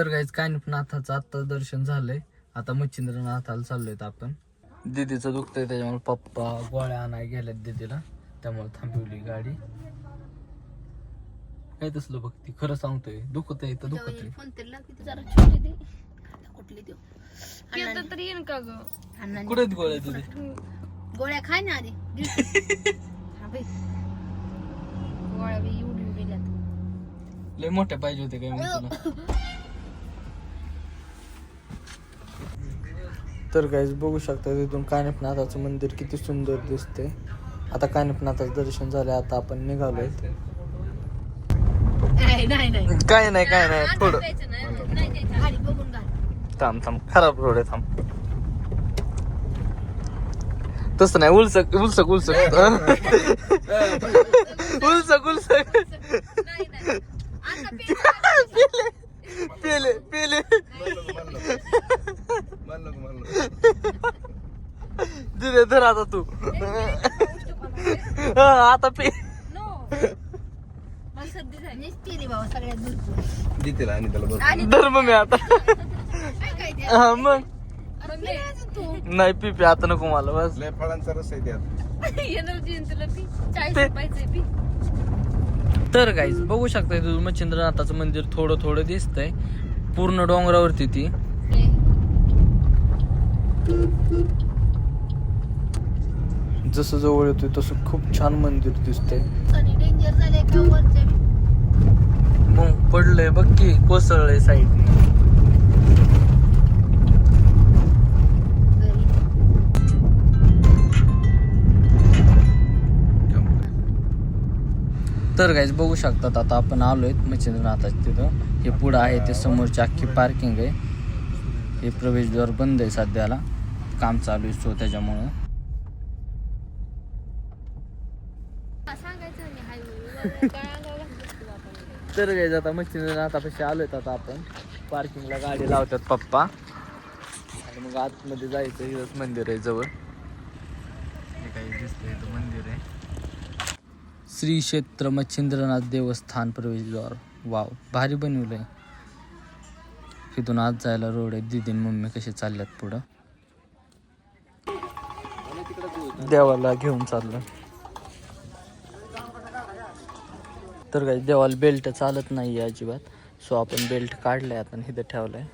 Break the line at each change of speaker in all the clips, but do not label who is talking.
तर काहीच कानिपनाथाचं आत्ता दर्शन झालंय. आता मच्छिंद्रनाथाला चाललोय आपण. दीदीचं दुखतंय त्याच्यामुळे पप्पा गोळ्या आणाय गेल्यात दीदीला. त्यामुळे थांबवली गाडी. काय तसलं बघ ती खरं सांगतोय. दुखत आहे तर दुखत
तरी लाव की जरा छोटी दे. आता कुठली देऊ?
केलं तर येईन का ग?
कुठे गोळ्या दीदी?
गोळ्या खाय ना आधी. गोळ्या.
लय मोठ्या पाहिजे होते काय मी तुला? तर काहीच बघू शकता तिथून कानिपनाथाचं मंदिर किती सुंदर दिसते आता कानिपनाथाचं दर्शन झालंय आता आपण निघालोय. काय नाही काय नाही थोडं थांब थांब. खराब रोड आहे थांब. तसं नाही उलसक उलसक उलसक. उलसक उलसक
नाही नाही आता पेन
पेले पेले दिले धर आता तू हा, आता पे
नो मला सर्दी झाली सगळ्यात भरपूर.
देतील आणि त्याला बरोबर
आणि
धर मग मी आता.
काय काय द्या?
हा मग.
अरे पिली अजून तू.
नाही पी पी आता नको मला बस.
लय फळांचा रस आहे त्यात.
एनर्जी तुला पी. चाळीस
ते-
रुपयाचे पी.
तर काहीच बघू शकता तुम्ही मच्छिंद्रनाथाचं मंदिर थोडं थोडं दिसतंय. पूर्ण डोंगरावरती ती. जसं जवळ येतोय तसं खूप छान मंदिर दिसतंय.
सनी डेंजर झाले का वरच्या
मग पडलंय बघ की कोसळलंय साईडने तर काहीच बघू शकतात आता आपण आलोय मच्छिंद्रनाथाच तिथं. हे पुढं आहे ते समोरची अख्खी पार्किंग आहे. हे प्रवेशद्वार बंद आहे सध्याला. काम चालू आहे सो त्याच्यामुळं.
तर घ्यायचं आता काय अंगावर घातलं तू
आता आलोय आता आपण. पार्किंगला गाडी लावतात पप्पा. आणि मग आतमध्ये जायचं हिरच मंदिर आहे जवळ. हे काही दिसतंय तो मंदिर आहे. श्री क्षेत्र मच्छिंद्रनाथ देवस्थान प्रवेशद्वार. वाव भारी बनवलंय. तिथून आत जायला रोड आहे दिदीन मम्मी कसे चालल्यात पुढं? देवाला घेऊन चाललं तर काही देवाला बेल्ट चालत नाही आहे अजिबात. सो आपण बेल्ट काढलाय आता आणि इथं ठेवलाय.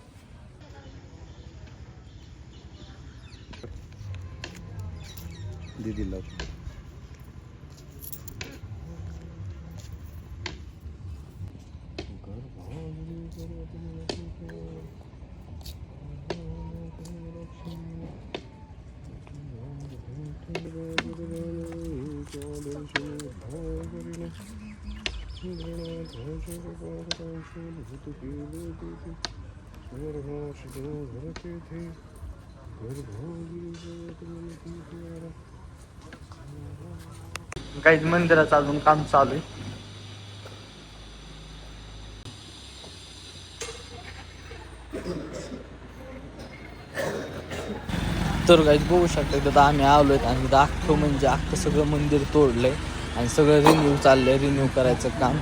दीदीला
काही मंदिराचं अजून काम चालू आहे. तर काही बघू शकता तिथं आम्ही आलोय आणि तिथं अख्खं म्हणजे अख्खं सगळं मंदिर तोडलंय. आणि सगळं रिन्यू चाललं आहे रिन्यू करायचं काम.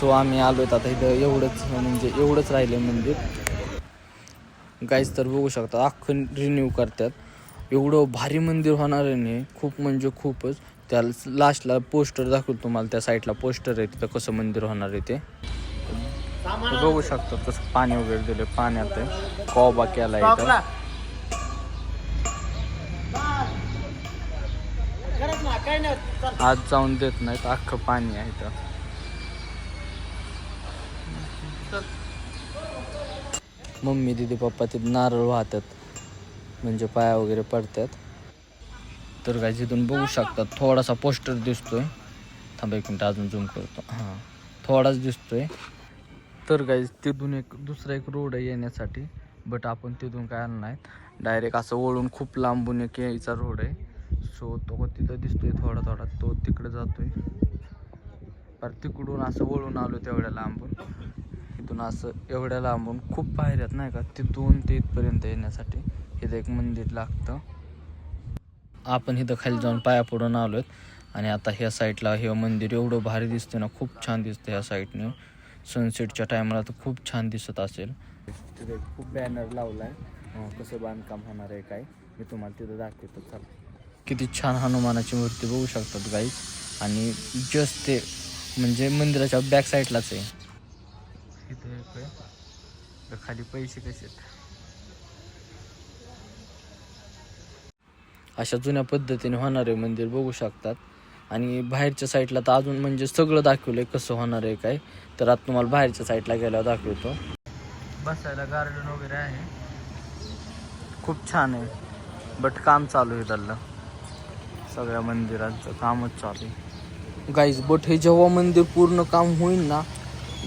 सो आम्ही आलो आहेत आता इथं एवढंच म्हणजे एवढंच राहिलं मंदिर. गाईज तर बघू शकता अख्खं रिन्यू करतात. एवढं भारी मंदिर होणार आहे नाही. खूप म्हणजे खूपच. त्या लास्टला पोस्टर दाखवतो तुम्हाला त्या साईडला पोस्टर आहे तिथं कसं मंदिर होणार आहे ते. बघू शकता तसं पाणी वगैरे दिलं पाण्यात आहे. कॉबा केला इथं. आज जाऊन देत नाहीत अख्खं पाणी आहे इथं. मम्मी दीदी पप्पा तिथे नारळ वाहतात म्हणजे पाया वगैरे पडतात. तर काय तिथून बघू शकतात थोडासा पोस्टर दिसतोय. थांबा एक मिनिट अजून झूम करतो. हां थोडाच दिसतोय. तर काय तिथून एक दुसरा एक रोड आहे येण्यासाठी बट आपण तिथून काय नाही डायरेक्ट असं वळून खूप लांबून एक यायचा रोड आहे. सो तो तिथं दिसतोय थोडा थोडा. तो तिकडे जातोय. पर तिकडून असं वळून आलो तेवढ्या लांबून. इथून असं एवढ्या लांबून खूप पायऱ्यात नाही का? तिथून ते इथपर्यंत येण्यासाठी इथं एक मंदिर लागतं. आपण इथं खाली जाऊन पाया पडून आलो आणि आता ह्या साईडला हे मंदिर एवढं भारी दिसतं ना खूप छान दिसतं ह्या साईडने सनसेटच्या टायमाला तर खूप छान दिसत असेल. तिथे खूप बॅनर लावला आहे कसं बांधकाम होणार आहे काय मी तुम्हाला तिथं दाखवतो. चला. किती छान हनुमानाची मूर्ती बघू शकतात गाई आणि जस्ट ते म्हणजे मंदिराच्या बॅक साईडलाच आहे. इथं खाली पैसे कसे अशा जुन्या पद्धतीने होणारे मंदिर बघू शकतात. आणि बाहेरच्या साईडला तर अजून म्हणजे सगळं दाखवलंय कसं होणार आहे काय. तर आता तुम्हाला बाहेरच्या साईडला गेल्यावर दाखवतो. बसायला गार्डन वगैरे आहे. खूप छान आहे. बट काम चालू आहे त्याला सगळ्या मंदिरांचं कामच चालू आहे. गाईज बट हे जेव्हा मंदिर पूर्ण काम होईल ना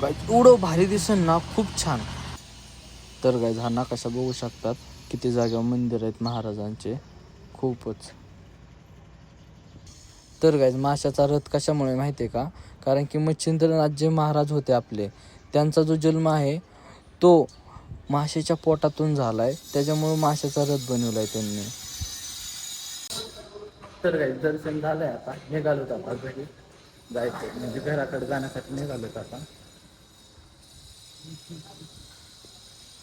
गाईज एवढं भारी दिसेल ना खूप छान. तर गाईज हा नकाशा बघू शकतात किती जागा मंदिर आहेत महाराजांचे. खूपच. तर गाईज माशाचा रथ कशामुळे माहिती आहे का? कारण की मच्छिंद्रनाथ जे महाराज होते आपले त्यांचा जो जन्म आहे तो माशाच्या पोटातून झाला आहे त्याच्यामुळे माशाचा रथ बनवला आहे त्यांनी. तर काही दर्शन झालंय आता. निघालोत आता घरी. जायचं म्हणजे घराकडे जाण्यासाठी निघालोत आता.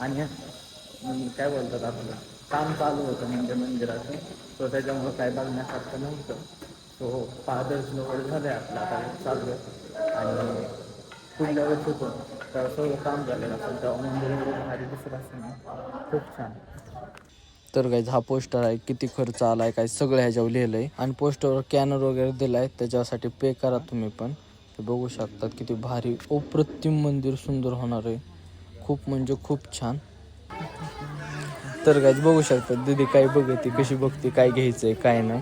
आणि काय बोलतात आपलं? काम चालू होतं म्हणजे मंदिराचं. तो त्याच्यामुळं काय बघण्यासारखं नव्हतं. तो पादर्शन वगैरे झालंय आपलं आता चालू. आहे आणि पुढल्या वेळेस होतो तर सगळं काम झालेलं असेल. तेव्हा मंदिर वगैरे भारी दिसत असेल ना. खूप छान. तर गाईज हा पोस्टर आहे किती खर्च आलाय काय सगळं ह्याच्यावर लिहिलंय. आणि पोस्टरवर कॅनर वगैरे दिलाय त्याच्यासाठी पे करा तुम्ही पण. ते बघू शकतात किती भारी अप्रतिम मंदिर सुंदर होणार आहे. खूप म्हणजे खूप छान. तर गाईज बघू शकतात दीदी काय बघते कशी बघते काय घ्यायचंय काय नाही.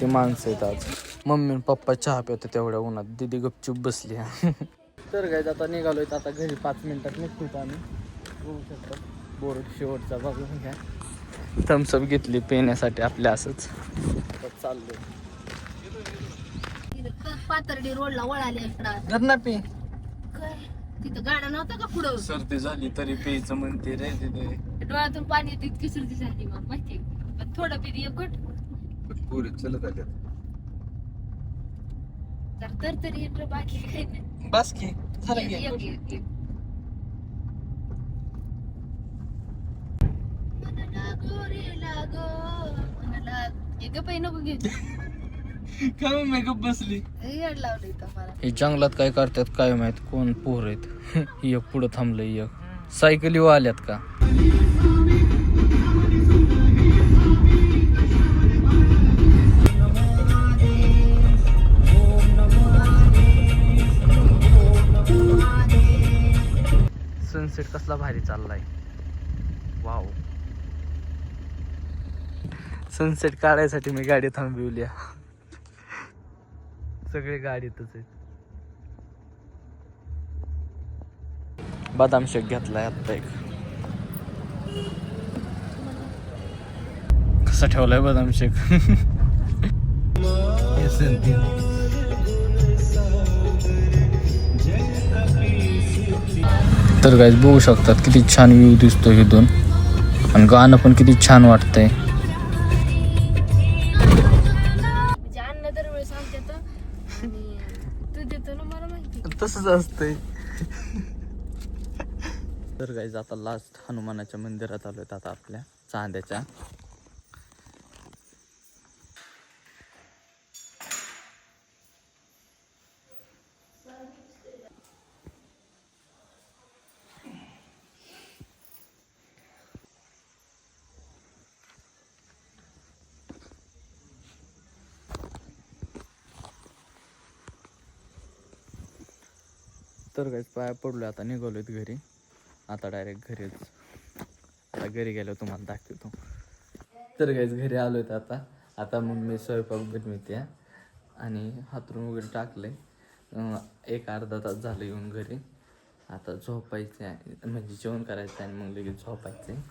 ते माणसं आहेत आज. मम्मी आणि पप्पा चहा पिवते तेवढ्या उन्हात. दीदी गपचूप बसली. तर गाईज आता निघालोय आता घरी पाच मिनिटात निघतो आम्ही. बघू शकतात. बोर शेवटचा बघून घ्या. थम्सअप घेतली पिण्यासाठी आपल्या असंच.
पातर्डी रोडला वळाले
धर ना पे.
तिथं गाड्या नव्हता का पुढं?
सर्दी झाली तरी प्यायचं म्हणते रे तिथे
डोळ्यातून पाणी येतं इतकी सर्दी झाली मग माहिती पण थोडं पिरी एकट
पुरी चलत आल्यात
तर तर बाकी काही नाही
बस की
एक- एक. मनाला गोरी लागो, मनाला- हे गप्प आहे नको घेऊ.
काय मेकअप बसली.
हे
जंगलात काय करतात काय माहीत कोण पोर आहेत. एक पुढं थांबलंय एक. सायकली आल्यात का? सनसेट कसला भारी चाललाय वाव सनसेट काढायसाठी मी गाडी थांबविली सगळे गाडीतच आहेत. बदाम शेक घेतलाय आत्ता एक. कसा ठेवलाय बदाम शेक? तर गायज बघू शकतात किती छान व्ह्यू दिसतो इथून आणि गाणं पण किती छान वाटतंय.
माहिती
असतंय. तर गाईज आता लास्ट हनुमानाच्या मंदिरात आलोय आता आपल्या चांद्याच्या. तर काहीच पाया पडलो आता निघालो घरी. आता डायरेक्ट घरीच. आता घरी गेलो तुम्हाला दाखवतो. तर काहीच घरी आलो आहेत आता. आता मग मी स्वयंपाक बनवते. आणि हातरून वगैरे टाकले एक अर्धा तास झालं येऊन घरी. आता झोपायचं आहे. म्हणजे जेवण करायचं आहे आणि मग लगेच झोपायचं आहे.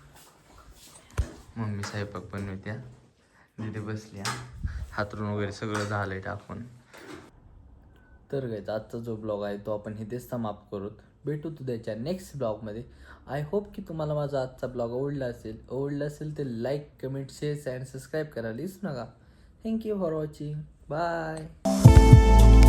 मम्मी स्वयंपाक बनवत्या दिदी बसल्या हातरून वगैरे सगळं झालंय टाकून. तर गाईज आजचा जो ब्लॉग आहे तो आपण इथेच समाप्त करूत भेटू तुझ्याच्या नेक्स्ट ब्लॉगमध्ये आय होप की तुम्हाला माझा आजचा ब्लॉग आवडला असेल. आवडला असेल तर like comment share and subscribe करायला विसरू नका. Thank you for watching bye